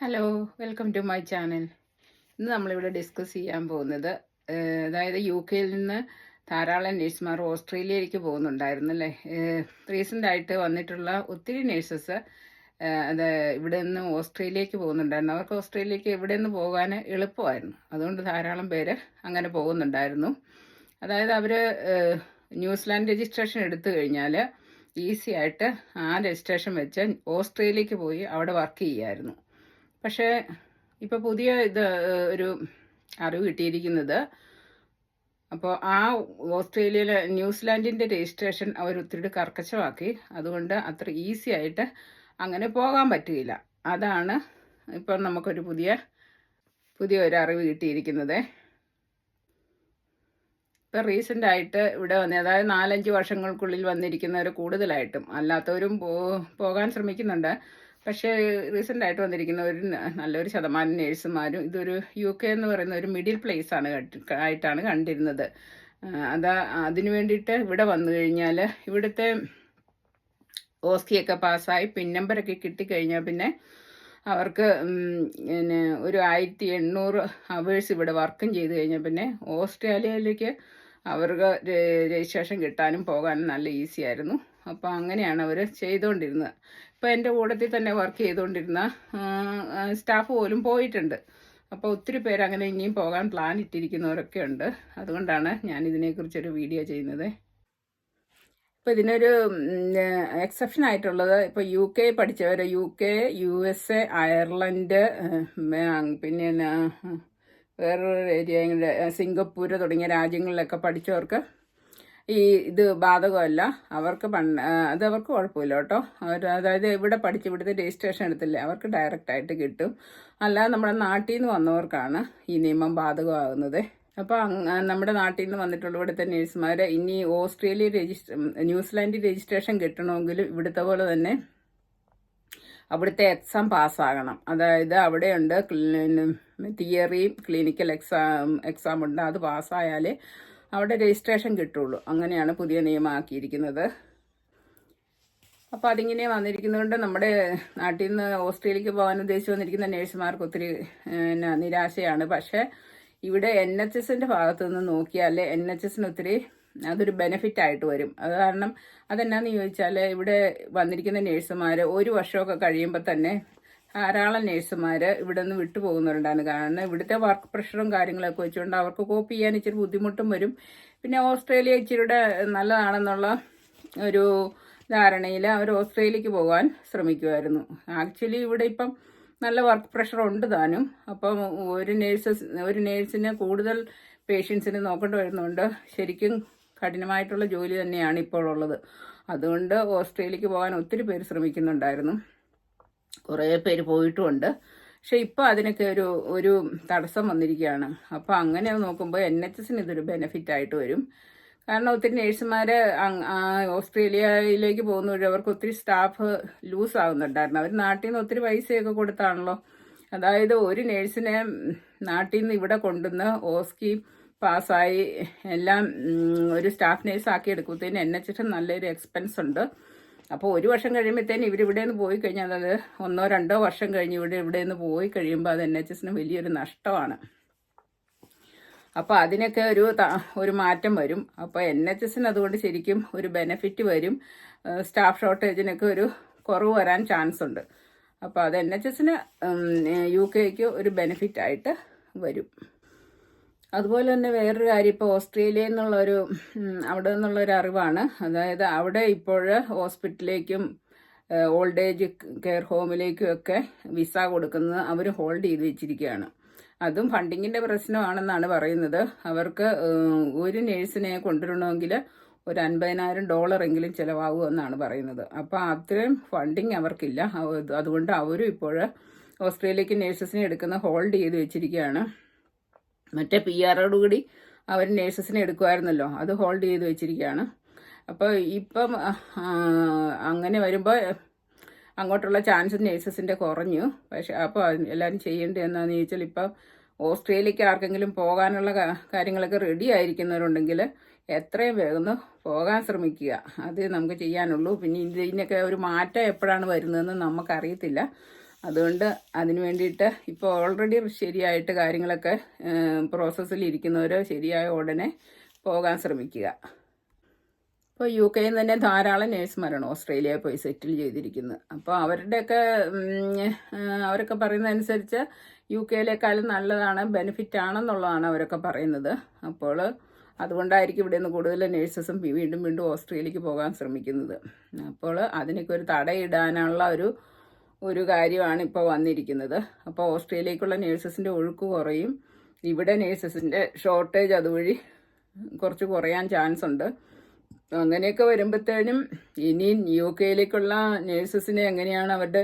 Hello welcome to my channel ഇന്ന് നമ്മളിവിടെ discuss ചെയ്യാൻ പോകുന്നത് അതായത് യു കെയിൽ നിന്ന് ധാരാളം നേഴ്സുമാർ ഓസ്ട്രേലിയയിലേക്ക് പോകുന്നുണ്ടായിരുന്നു അല്ലേ? റീസെന്റ് ആയിട്ട് വന്നിട്ടുള്ള ഒത്തിരി നേഴ്സസ് അത് ഇവിടെ നിന്ന് ഓസ്ട്രേലിയക്ക് പോകുന്നുണ്ടായിരുന്നു. അവർക്ക് ഓസ്ട്രേലിയക്ക് ഇവിടെ നിന്ന് പോകാൻ എളുപ്പമായിരുന്നു. അതുകൊണ്ട് ധാരാളം പേര് അങ്ങനെ പോകുന്നുണ്ടായിരുന്നു. അതായത് അവർ ന്യൂസിലാൻഡ് രജിസ്ട്രേഷൻ എടുത്തു കഴിഞ്ഞാൽ ഈസി ആയിട്ട് ആ രജിസ്ട്രേഷൻ വെച്ച് ഓസ്ട്രേലിയക്ക് പോയി അവിടെ വർക്ക് ചെയ്യായിരുന്നു. പക്ഷേ ഇപ്പോൾ പുതിയ ഇത് ഒരു അറിവ് കിട്ടിയിരിക്കുന്നത് അപ്പോൾ ആ ഓസ്ട്രേലിയയിലെ ന്യൂസിലാൻഡിന്റെ രജിസ്ട്രേഷൻ അവർ ഒത്തിരി കർക്കശമാക്കി. അതുകൊണ്ട് അത്ര ഈസി ആയിട്ട് അങ്ങനെ പോകാൻ പറ്റുകയില്ല അതാണ് ഇപ്പം നമുക്കൊരു പുതിയ പുതിയ ഒരു അറിവ് കിട്ടിയിരിക്കുന്നത്. ഇപ്പം റീസെന്റ് ആയിട്ട് ഇവിടെ വന്ന് അതായത് നാലഞ്ച് വർഷങ്ങൾക്കുള്ളിൽ വന്നിരിക്കുന്നവർ കൂടുതലായിട്ടും അല്ലാത്തവരും പോകാൻ ശ്രമിക്കുന്നുണ്ട്. പക്ഷേ റീസെന്റ് ആയിട്ട് വന്നിരിക്കുന്ന ഒരു നല്ലൊരു ശതമാനം നേഴ്സുമാരും ഇതൊരു യു കെ എന്ന് പറയുന്ന ഒരു മിഡിൽ പ്ലേസ് ആണ് ആയിട്ടാണ് കണ്ടിരുന്നത്. അതാ അതിനു വേണ്ടിയിട്ട് ഇവിടെ വന്നു കഴിഞ്ഞാൽ ഇവിടുത്തെ ഓസ്കിയൊക്കെ പാസ്സായി പിൻ നമ്പറൊക്കെ കിട്ടിക്കഴിഞ്ഞാൽ പിന്നെ അവർക്ക് പിന്നെ ഒരു ആയിരത്തി എണ്ണൂറ് അവേഴ്സ് ഇവിടെ വർക്കും ചെയ്ത് കഴിഞ്ഞാൽ പിന്നെ ഓസ്ട്രേലിയയിലേക്ക് അവർക്ക് രജിസ്ട്രേഷൻ കിട്ടാനും പോകാനും നല്ല ഈസി ആയിരുന്നു. അപ്പോൾ അങ്ങനെയാണ് അവർ ചെയ്തുകൊണ്ടിരുന്നത് ഇപ്പോൾ എന്റെ കൂട്ടത്തിൽ തന്നെ വർക്ക് ചെയ്തുകൊണ്ടിരുന്ന സ്റ്റാഫ് പോലും പോയിട്ടുണ്ട്. അപ്പോൾ ഒത്തിരി പേര് അങ്ങനെ ഇനിയും പോകാൻ പ്ലാൻ ഇട്ടിരിക്കുന്നവരൊക്കെ ഉണ്ട്. അതുകൊണ്ടാണ് ഞാൻ ഇതിനെക്കുറിച്ചൊരു വീഡിയോ ചെയ്യുന്നത്. ഇപ്പോൾ ഇതിനൊരു എക്സെപ്ഷൻ ആയിട്ടുള്ളത് ഇപ്പോൾ U K പഠിച്ചവർ U K U S A Ireland പിന്നെ വേറൊരു ഏരിയ സിംഗപ്പൂർ തുടങ്ങിയ രാജ്യങ്ങളിലൊക്കെ പഠിച്ചവർക്ക് ഈ ഇത് ബാധകമല്ല. അവർക്ക് പണ്ട് അത് അവർക്ക് കുഴപ്പമില്ല കേട്ടോ. അവർ അതായത് ഇവിടെ പഠിച്ച് ഇവിടുത്തെ രജിസ്ട്രേഷൻ എടുത്തില്ലേ അവർക്ക് ഡയറക്റ്റ് ആയിട്ട് കിട്ടും. അല്ലാതെ നമ്മുടെ നാട്ടിൽ നിന്ന് വന്നവർക്കാണ് ഈ നിയമം ബാധകമാകുന്നത്. അപ്പോൾ നമ്മുടെ നാട്ടിൽ നിന്ന് വന്നിട്ടുള്ള ഇവിടുത്തെ നേഴ്സുമാരെ ഇനി ഓസ്ട്രേലിയ രജിസ്റ്റർ ന്യൂസിലാൻഡ് രജിസ്ട്രേഷൻ കിട്ടണമെങ്കിൽ ഇവിടുത്തെ പോലെ തന്നെ അവിടുത്തെ എക്സാം പാസ്സാകണം. അതായത് അവിടെയുണ്ട് തിയറിയും ക്ലിനിക്കൽ എക്സാം എക്സാം ഉണ്ട് അത് പാസ്സായാലേ അവിടെ രജിസ്ട്രേഷൻ കിട്ടുള്ളൂ. അങ്ങനെയാണ് പുതിയ നിയമമാക്കിയിരിക്കുന്നത്. അപ്പോൾ അതിങ്ങനെ വന്നിരിക്കുന്നതുകൊണ്ട് നമ്മുടെ നാട്ടിൽ നിന്ന് ഓസ്ട്രേലിയക്ക് പോകാൻ ഉദ്ദേശിച്ച് വന്നിരിക്കുന്ന നേഴ്സുമാർക്ക് ഒത്തിരി നിരാശയാണ്. പക്ഷേ ഇവിടെ എൻ എച്ച് എസിന്റെ ഭാഗത്തു നിന്ന് നോക്കിയാൽ എൻ എച്ച് എസിന് ഒത്തിരി അതൊരു ബെനിഫിറ്റ് ആയിട്ട് വരും. അത് കാരണം അതെന്നാന്ന് ചോദിച്ചാൽ ഇവിടെ വന്നിരിക്കുന്ന നേഴ്സുമാർ ഒരു വർഷമൊക്കെ കഴിയുമ്പോൾ തന്നെ ധാരാളം നേഴ്സുമാർ ഇവിടെ നിന്ന് വിട്ടു പോകുന്നവരുണ്ടാണ് കാരണം ഇവിടുത്തെ വർക്ക് പ്രഷറും കാര്യങ്ങളൊക്കെ വെച്ചുകൊണ്ട് അവർക്ക് കോപ്പ് ചെയ്യാൻ ഇച്ചിരി ബുദ്ധിമുട്ടും വരും. പിന്നെ ഓസ്ട്രേലിയ ഇച്ചിരിയുടെ നല്ലതാണെന്നുള്ള ഒരു ധാരണയിൽ അവർ ഓസ്ട്രേലിയക്ക് പോകാൻ ശ്രമിക്കുമായിരുന്നു ആക്ച്വലി ഇവിടെ ഇപ്പം നല്ല വർക്ക് പ്രഷർ ഉണ്ട് താനും. അപ്പം ഒരു നേഴ്സസ് ഒരു നേഴ്സിന് കൂടുതൽ പേഷ്യൻസിന് നോക്കേണ്ടി വരുന്നുണ്ട് ശരിക്കും കഠിനമായിട്ടുള്ള ജോലി തന്നെയാണ് ഇപ്പോഴുള്ളത്. അതുകൊണ്ട് ഓസ്ട്രേലിയക്ക് പോകാൻ ഒത്തിരി പേര് ശ്രമിക്കുന്നുണ്ടായിരുന്നു. കുറേ പേര് പോയിട്ടുമുണ്ട്. പക്ഷെ ഇപ്പോൾ അതിനൊക്കെ ഒരു ഒരു തടസ്സം വന്നിരിക്കുകയാണ്. അപ്പോൾ അങ്ങനെ നോക്കുമ്പോൾ എൻ എച്ച് എസിന് ഇതൊരു ബെനിഫിറ്റ് ആയിട്ട് വരും. കാരണം ഒത്തിരി നേഴ്സുമാർ ഓസ്ട്രേലിയയിലേക്ക് പോകുന്ന വഴി അവർക്ക് ഒത്തിരി സ്റ്റാഫ് ലൂസ് ആകുന്നുണ്ടായിരുന്നു അവർ നാട്ടിൽ നിന്ന് ഒത്തിരി പൈസയൊക്കെ കൊടുത്താണല്ലോ. അതായത് ഒരു നേഴ്സിനെ നാട്ടിൽ നിന്ന് ഇവിടെ കൊണ്ടുവന്ന് ഓസ്കി പാസ്സായി എല്ലാം ഒരു സ്റ്റാഫ് നേഴ്സ് ആക്കി എടുക്കുമ്പോഴത്തേന് എൻ എച്ച് നല്ലൊരു എക്സ്പെൻസ് ഉണ്ട്. അപ്പോൾ ഒരു വർഷം കഴിയുമ്പോഴത്തേന് ഇവർ ഇവിടെ നിന്ന് പോയി കഴിഞ്ഞാൽ അത് ഒന്നോ രണ്ടോ വർഷം കഴിഞ്ഞ് ഇവിടെ ഇവിടെ നിന്ന് പോയി കഴിയുമ്പോൾ അത് എൻ എച്ച് എസിന് വലിയൊരു നഷ്ടമാണ്. അപ്പോൾ അതിനൊക്കെ ഒരു ഒരു മാറ്റം വരും. അപ്പോൾ എൻ എച്ച് എസിന് അതുകൊണ്ട് ശരിക്കും ഒരു ബെനിഫിറ്റ് വരും. സ്റ്റാഫ് ഷോർട്ടേജിനൊക്കെ ഒരു കുറവ് വരാൻ ചാൻസ് ഉണ്ട്. അപ്പോൾ അത് എൻ എച്ച് എസിന് യു കെക്ക് ഒരു ബെനിഫിറ്റ് ആയിട്ട് വരും. അതുപോലെ തന്നെ വേറൊരു കാര്യം ഇപ്പോൾ ഓസ്ട്രേലിയ നിന്നുള്ളൊരു ഉം, അവിടെ നിന്നുള്ളൊരു അറിവാണ്. അതായത് അവിടെ ഇപ്പോൾ ഹോസ്പിറ്റലിലേക്കും ഓൾഡ് ഏജ് കെയർ ഹോമിലേക്കും ഒക്കെ വിസ കൊടുക്കുന്നത് അവർ ഹോൾഡ് ചെയ്ത് വെച്ചിരിക്കുകയാണ്. അതും ഫണ്ടിങ്ങിന്റെ പ്രശ്നമാണെന്നാണ് പറയുന്നത്. അവർക്ക് ഒരു നേഴ്സിനെ കൊണ്ടുവരണമെങ്കിൽ ഒരു അൻപതിനായിരം ഡോളറെങ്കിലും ചിലവാകുമെന്നാണ് പറയുന്നത്. അപ്പോൾ അത്രയും ഫണ്ടിങ് അവർക്കില്ല. അതുകൊണ്ട് അവരും ഇപ്പോൾ ഓസ്ട്രേലിയക്ക് നേഴ്സസിനെ എടുക്കുന്ന ഹോൾഡ് ചെയ്ത് വെച്ചിരിക്കുകയാണ്. മറ്റേ പി ആറോട് കൂടി അവർ നേഴ്സസിനെ എടുക്കുമായിരുന്നല്ലോ അത് ഹോൾഡ് ചെയ്ത് വെച്ചിരിക്കുകയാണ്. അപ്പോൾ ഇപ്പം അങ്ങനെ വരുമ്പോൾ അങ്ങോട്ടുള്ള ചാൻസ് നേഴ്സസിന്റെ കുറഞ്ഞു. പക്ഷെ അപ്പോൾ എല്ലാവരും ചെയ്യേണ്ടത് എന്താണെന്ന് ചോദിച്ചാൽ ഇപ്പം ഓസ്ട്രേലിയക്ക് ആർക്കെങ്കിലും പോകാനുള്ള കാര്യങ്ങളൊക്കെ റെഡി ആയിരിക്കുന്നവരുണ്ടെങ്കിൽ എത്രയും വേഗം പോകാൻ ശ്രമിക്കുക. അത് നമുക്ക് ചെയ്യാനുള്ളൂ. പിന്നെ ഇതിനൊക്കെ ഒരു മാറ്റം എപ്പോഴാണ് വരുന്നതെന്ന് നമുക്കറിയത്തില്ല. അതുകൊണ്ട് അതിന് വേണ്ടിയിട്ട് ഇപ്പോൾ ഓൾറെഡി ശരിയായിട്ട് കാര്യങ്ങളൊക്കെ പ്രോസസ്സിൽ ഇരിക്കുന്നവർ ശരിയായ ഉടനെ പോകാൻ ശ്രമിക്കുക. ഇപ്പോൾ യു കെയിൽ തന്നെ ധാരാളം നേഴ്സുമാരാണ് ഓസ്ട്രേലിയ പോയി സെറ്റിൽ ചെയ്തിരിക്കുന്നത് അപ്പോൾ അവരുടെയൊക്കെ അവരൊക്കെ പറയുന്നതനുസരിച്ച് യു കെയിലേക്കാളും നല്ലതാണ് ബെനിഫിറ്റ് ആണെന്നുള്ളതാണ് അവരൊക്കെ പറയുന്നത്. അപ്പോൾ അതുകൊണ്ടായിരിക്കും ഇവിടെ നിന്ന് കൂടുതൽ നേഴ്സസും വീണ്ടും വീണ്ടും ഓസ്ട്രേലിയക്ക് പോകാൻ ശ്രമിക്കുന്നത്. അപ്പോൾ അതിനൊക്കെ ഒരു തടയിടാനുള്ള ഒരു ഒരു കാര്യമാണ് ഇപ്പോൾ വന്നിരിക്കുന്നത്. അപ്പോൾ ഓസ്ട്രേലിയക്കുള്ള നേഴ്സസിന്റെ ഒഴുക്ക് കുറയും. ഇവിടെ നേഴ്സസിന്റെ ഷോർട്ടേജ് അതുവഴി കുറച്ച് കുറയാൻ ചാൻസ് ഉണ്ട്. അങ്ങനെയൊക്കെ വരുമ്പോഴത്തേനും ഇനി യു കെയിലേക്കുള്ള നേഴ്സസിനെ എങ്ങനെയാണ് അവരുടെ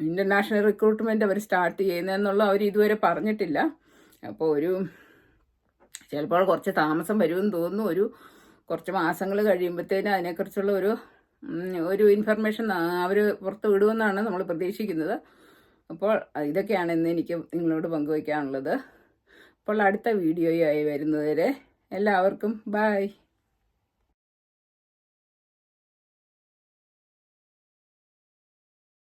ഇന്റർനാഷണൽ റിക്രൂട്ട്മെന്റ് അവർ സ്റ്റാർട്ട് ചെയ്യുന്നതെന്നുള്ള അവർ ഇതുവരെ പറഞ്ഞിട്ടില്ല. അപ്പോൾ ഒരു ചിലപ്പോൾ കുറച്ച് താമസം വരുമെന്ന് തോന്നുന്നു. ഒരു കുറച്ച് മാസങ്ങൾ കഴിയുമ്പോഴത്തേനും അതിനെക്കുറിച്ചുള്ള ഒരു ഒരു ഇൻഫർമേഷൻ അവർ പുറത്ത് വിടുമെന്നാണ് നമ്മൾ പ്രതീക്ഷിക്കുന്നത്. അപ്പോൾ ഇതൊക്കെയാണ് ഇന്ന് എനിക്ക് നിങ്ങളോട് പങ്കുവയ്ക്കാനുള്ളത്. അപ്പോൾ അടുത്ത വീഡിയോയായി വരുന്നതുവരെ എല്ലാവർക്കും ബായ്